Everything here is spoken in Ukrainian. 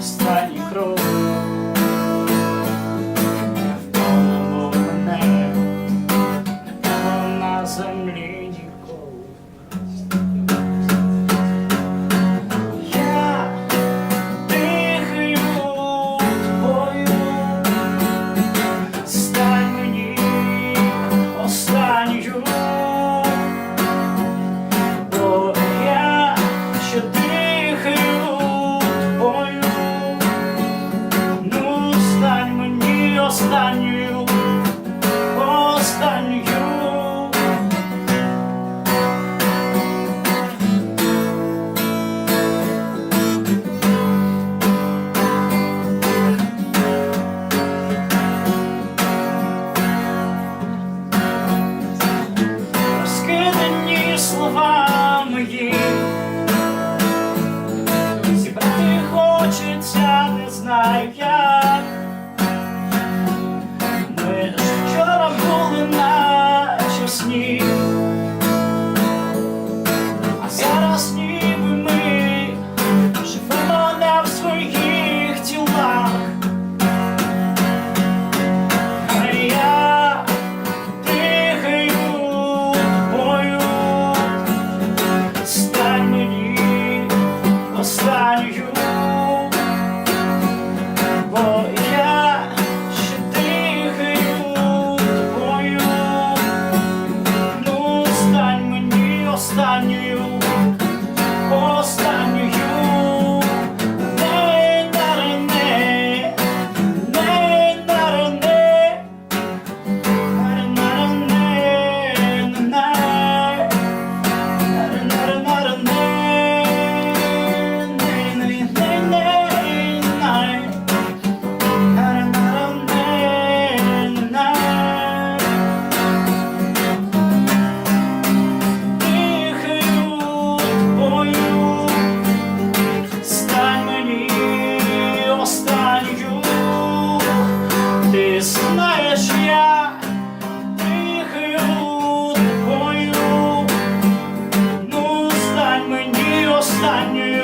start слова мої, зібрати хочеться, не знаю я. Daniel.